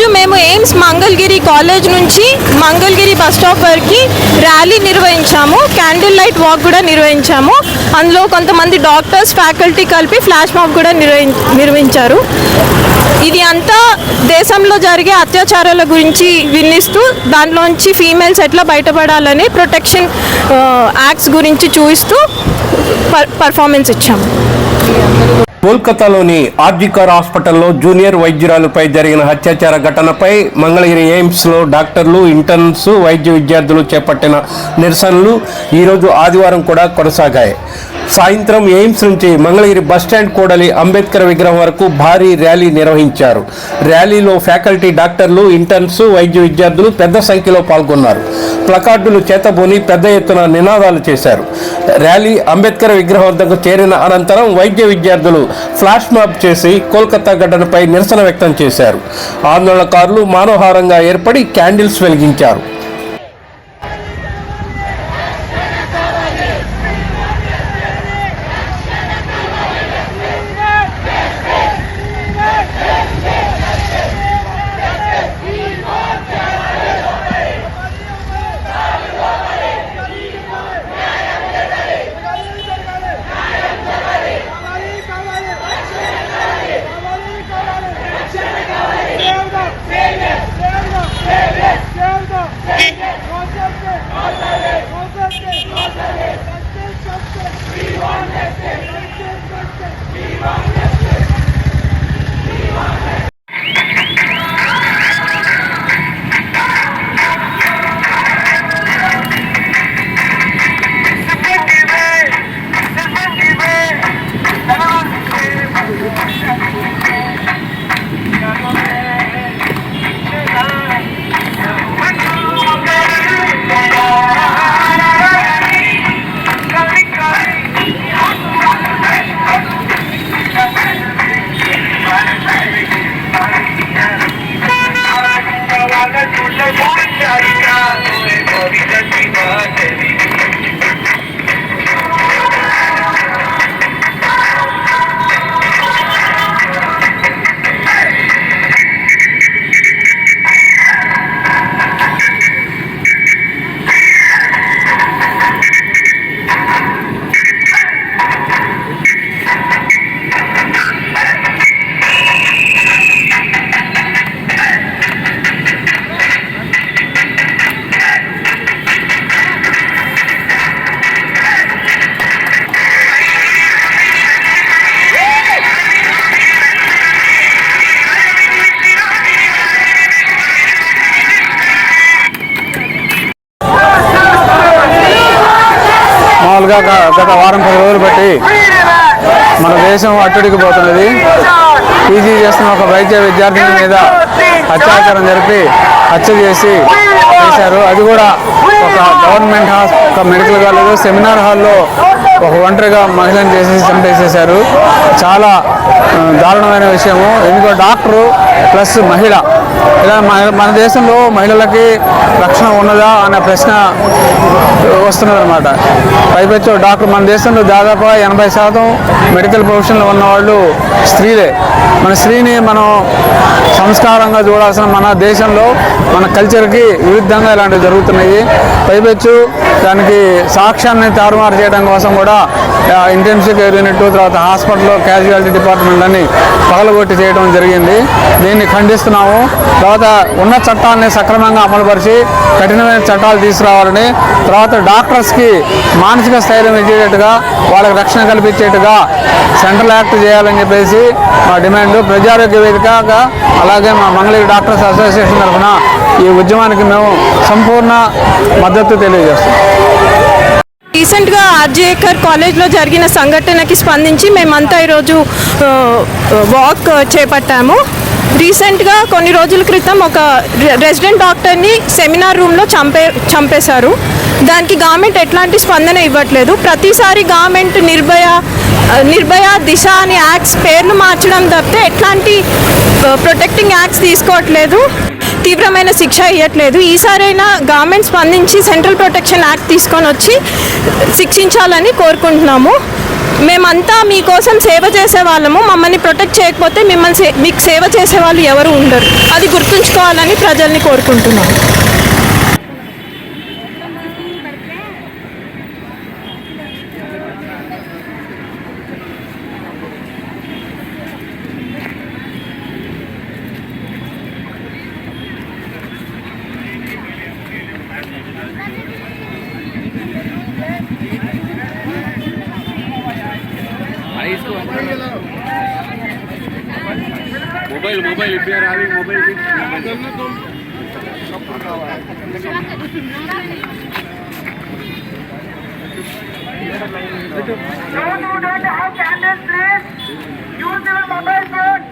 ఈరోజు మేము AIIMS Mangalagiri college నుంచి మంగళగిరి బస్ స్టాప్ వరకు ర్యాలీ నిర్వహించాము. క్యాండిల్ లైట్ వాక్ కూడా నిర్వహించాము. అందులో కొంతమంది డాక్టర్స్ ఫ్యాకల్టీ కలిపి ఫ్లాష్ మాబ్ కూడా నిర్వహించారు. ఇది అంతా దేశంలో జరిగే అత్యాచారాల గురించి విన్నిస్తూ దాంట్లోంచి ఫీమేల్స్ ఎట్లా బయటపడాలని ప్రొటెక్షన్ యాక్ట్స్ గురించి చూపిస్తూ పర్ పర్ఫార్మెన్స్ ఇచ్చాము. కోల్కతాలోని ఆర్జికర్ హాస్పిటల్లో జూనియర్ వైద్యురాలుపై జరిగిన హత్యాచార ఘటనపై మంగళగిరి ఎయిమ్స్లో డాక్టర్లు ఇంటర్న్స్ వైద్య విద్యార్థులు చేపట్టిన నిరసనలు ఈరోజు ఆదివారం కూడా కొనసాగాయి. సాయంత్రం ఎయిమ్స్ నుంచి మంగళగిరి బస్టాండ్ కూడలి అంబేద్కర్ విగ్రహం వరకు భారీ ర్యాలీ నిర్వహించారు. ర్యాలీలో ఫ్యాకల్టీ డాక్టర్లు ఇంటర్న్స్ వైద్య విద్యార్థులు పెద్ద సంఖ్యలో పాల్గొన్నారు. ప్లకార్డులు చేతబోని పెద్ద ఎత్తున నినాదాలు చేశారు. ర్యాలీ అంబేద్కర్ విగ్రహం వద్దకు చేరిన అనంతరం వైద్య విద్యార్థులు ఫ్లాష్ మాబ్ చేసి కోల్కతా ఘటనపై నిరసన వ్యక్తం చేశారు. ఆందోళనకారులు మానవహారంగా ఏర్పడి క్యాండిల్స్ వెలిగించారు. మామూలుగా గత వారం పది రోజులు బట్టి మన దేశం అట్టుడికి పోతున్నది. పీజీ చేస్తున్న ఒక వైద్య విద్యార్థిని మీద అత్యాచారం జరిపి హత్య చేసి చేశారు. అది కూడా ఒక గవర్నమెంట్ హాస్ ఒక మెడికల్ కాలేజ్ సెమినార్ హాల్లో ఒక ఒంటరిగా మహిళను చేసేసి చంపేసేశారు. చాలా దారుణమైన విషయము. ఎందుకంటే డాక్టరు ప్లస్ మహిళ. ఇలా మన- మన దేశంలో మహిళలకి రక్షణ ఉన్నదా అనే ప్రశ్న వస్తున్నదన్నమాట. పైపెచ్చు డాక్టర్ మన దేశంలో దాదాపు ఎనభై శాతం మెడికల్ ప్రొఫెషన్లో ఉన్న వాళ్ళు స్త్రీలే. మన స్త్రీని మనం సంస్కారంగా చూడాల్సిన మన దేశంలో మన కల్చర్కి విరుద్ధంగా ఇలాంటివి జరుగుతున్నాయి. పైపెచ్చు దానికి సాక్ష్యాన్ని తారుమారు చేయడం కోసం కూడా ఇంటెన్సివ్ కేర్ యూనిట్ తర్వాత హాస్పిటల్లో క్యాజువాలిటీ డిపార్ట్మెంట్ అని పగలగొట్టి చేయడం జరిగింది. దీన్ని ఖండిస్తున్నాము. తర్వాత ఉన్న చట్టాన్ని సక్రమంగా అమలుపరిచి కఠినమైన చట్టాలు తీసుకురావాలని తర్వాత డాక్టర్స్కి మానసిక స్థైర్యం ఇచ్చేటట్టుగా వాళ్ళకి రక్షణ కల్పించేట్టుగా సెంట్రల్ యాక్ట్ చేయాలని చెప్పేసి మా డిమాండ్. ప్రజారోగ్య వేదికగా అలాగే మా మంగళగిరి డాక్టర్స్ అసోసియేషన్ తరఫున ఈ ఉద్యమానికి మేము సంపూర్ణ మద్దతు తెలియజేస్తున్నాం. రీసెంట్గా ఆర్జేకర్ కాలేజ్లో జరిగిన సంఘటనకి స్పందించి మేమంతా ఈరోజు వాక్ చేపట్టాము. రీసెంట్గా కొన్ని రోజుల క్రితం ఒక రెసిడెంట్ డాక్టర్ని సెమినార్ రూమ్లో చంపే చంపేశారు. దానికి గవర్నమెంట్ ఎట్లాంటి స్పందన ఇవ్వట్లేదు. ప్రతిసారి గవర్నమెంట్ నిర్భయ నిర్భయ దిశ అని యాక్ట్స్ పేర్లు మార్చడం తప్పితే ఎట్లాంటి ప్రొటెక్టింగ్ యాక్ట్స్ తీసుకోవట్లేదు. తీవ్రమైన శిక్ష ఇవ్వట్లేదు ఈసారైనా గవర్నమెంట్ స్పందించి సెంట్రల్ ప్రొటెక్షన్ యాక్ట్ తీసుకొని వచ్చి శిక్షించాలని కోరుకుంటున్నాము. మేమంతా మీకోసం సేవ చేసే వాళ్ళము. మమ్మల్ని ప్రొటెక్ట్ చేయకపోతే మిమ్మల్ని సే- మీకు సేవ చేసే వాళ్ళు ఎవరు ఉండరు. అది గుర్తుంచుకోవాలని ప్రజల్ని కోరుకుంటున్నాము. રિપેર આવી mobile Use your mobile phone.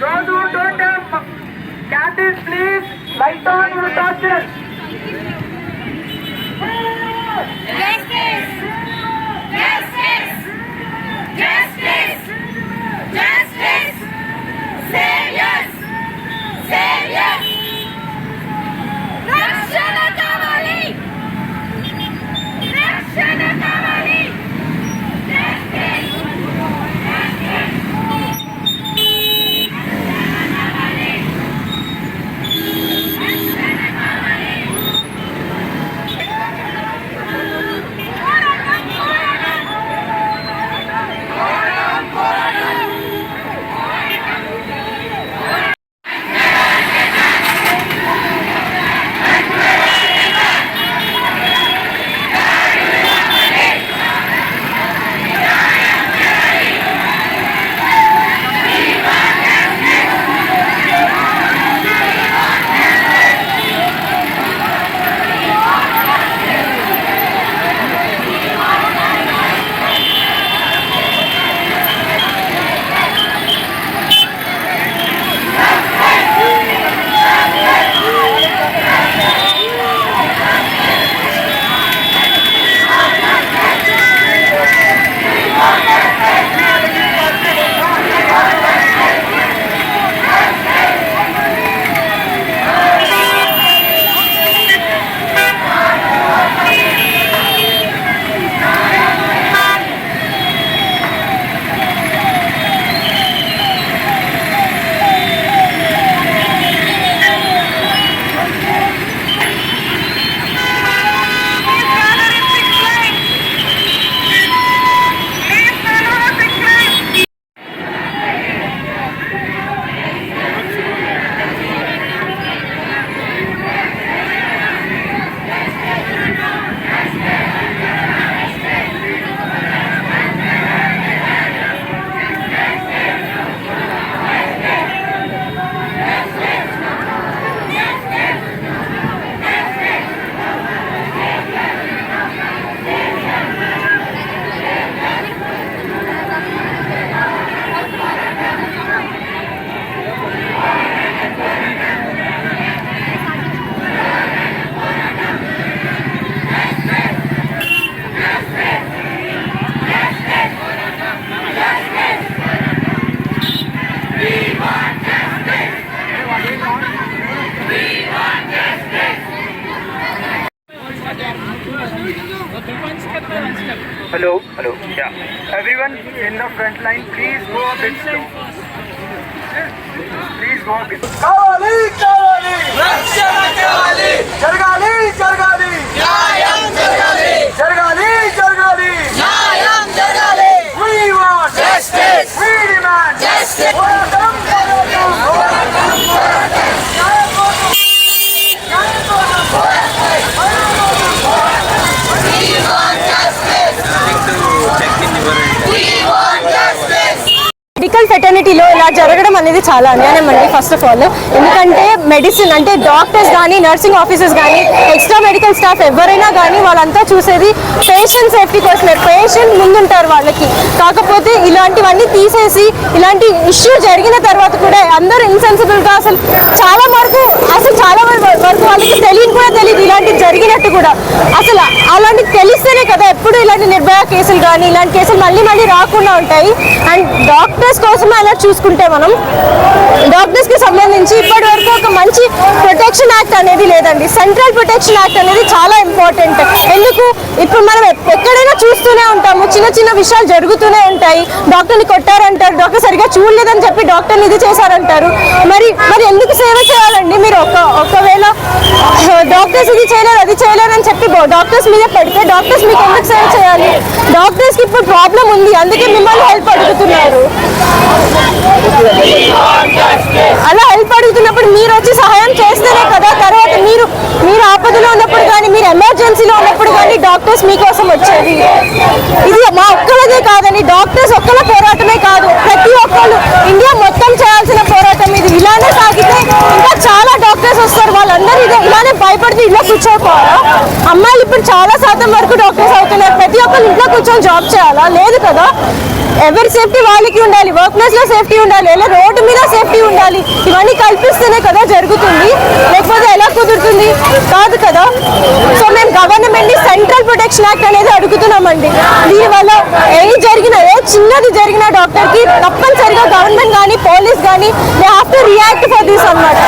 Don't do don't have candles, please. Light on your torches. Hello, hello, yeah. Everyone in the front line, please go a bit slow. Please go a bit. కావాలి కావాలి రక్షణ కావాలి జరగాలి జరగాలి న్యాయం జరగాలి జరగాలి జరగాలి న్యాయం జరగాలి we want justice we demand justice పోరాటం పోరాటం పోరాటం పోరాటం న్యాయం కోసం న్యాయం కోసం మెడికల్ ఇలా జరగడం అనేది చాలా అన్యాయం అండి ఫస్ట్ ఆఫ్ ఆల్ ఎందుకంటే మెడిసిన్ అంటే డాక్టర్స్ కానీ నర్సింగ్ ఆఫీసర్స్ కానీ ఎక్స్ట్రా మెడికల్ స్టాఫ్ ఎవరైనా కానీ వాళ్ళంతా చూసేది పేషెంట్ సేఫ్టీ కోసమే. పేషెంట్ ముందుంటారు వాళ్ళకి. కాకపోతే ఇలాంటివన్నీ తీసేసి ఇలాంటి ఇష్యూ జరిగిన తర్వాత కూడా అందరూ ఇన్సెన్సిబుల్గా అసలు చాలా వరకు అసలు చాలా వరకు వరకు వాళ్ళకి తెలియని కూడా తెలియదు ఇలాంటివి జరిగినట్టు కూడా. అసలు అలాంటివి తెలిస్తేనే కదా ఎప్పుడు ఇలాంటి నిర్భయ కేసులు కానీ ఇలాంటి కేసులు మళ్ళీ మళ్ళీ రాకుండా ఉంటాయి. అండ్ డాక్టర్స్ కోసం అలా చూసుకుంటే మనం డాక్టర్స్కి సంబంధించి ఇప్పటి వరకు ఒక మంచి ప్రొటెక్షన్ యాక్ట్ అనేది లేదండి. సెంట్రల్ ప్రొటెక్షన్ యాక్ట్ అనేది చాలా ఇంపార్టెంట్ ఎందుకు? ఇప్పుడు మనం ఎక్కడైనా చూస్తూనే ఉంటాము. చిన్న చిన్న విషయాలు జరుగుతూనే ఉంటాయి. డాక్టర్ని కొట్టారంటారు. డాక్టర్ సరిగా చూడలేదని చెప్పి డాక్టర్ని ఇది చేశారంటారు. మరి మరి ఎందుకు సేవ చేయాలండి? మీరు ఒక ఒకవేళ డాక్టర్స్ ఇది చేయలేరు అది చేయలేరు అని చెప్పి డాక్టర్స్ మీద పెడితే డాక్టర్స్ మీకు ఎందుకు సేవ చేయాలి? డాక్టర్స్కి ఇప్పుడు ప్రాబ్లం ఉంది అందుకే మిమ్మల్ని హెల్ప్ అడుగుతున్నారు. అలా హెల్ప్ అడుగుతున్నప్పుడు మీరు వచ్చి సహాయం చేస్తేనే కదా తర్వాత మీరు మీరు ఆపదలో ఉన్నప్పుడు కానీ మీరు ఎమర్జెన్సీలో ఉన్నప్పుడు కానీ డాక్టర్స్ మీకోసం వచ్చేది. ఇది మా ఒక్కళ్ళదే కాదని డాక్టర్స్ ఒక్కళ్ళ పోరాటమే కాదు ప్రతి ఒక్కరు ఇండియా మొత్తం చేయాల్సిన పోరాటం ఇది. ఇలానే సాగితే డాక్టర్స్ వస్తారు. వాళ్ళందరూ ఇదే ఇలానే భయపడుతూ ఇంట్లో కూర్చోపోవాలా అమ్మాయిలు ఇప్పుడు చాలా శాతం వరకు డాక్టర్స్ అవుతున్నారు. ప్రతి ఒక్కరు ఇంట్లో కూర్చొని జాబ్ చేయాలా? లేదు కదా. ఎవరి సేఫ్టీ వాళ్ళకి ఉండాలి. వర్క్ ప్లేస్లో సేఫ్టీ ఉండాలి. లేదా రోడ్డు మీద సేఫ్టీ ఉండాలి. ఇవన్నీ కల్పిస్తేనే కదా జరుగుతుంది. లేకపోతే ఎలా కుదురుతుంది? కాదు కదా. ప్రొటెక్షన్ యాక్ట్ అనేది అడుగుతున్నామండి. దీనివల్ల ఏ జరిగిన ఏ చిన్నది జరిగిన డాక్టర్కి తప్పనిసరిగా గవర్నమెంట్ కానీ పోలీస్ కానీ they have to react for this అనమాట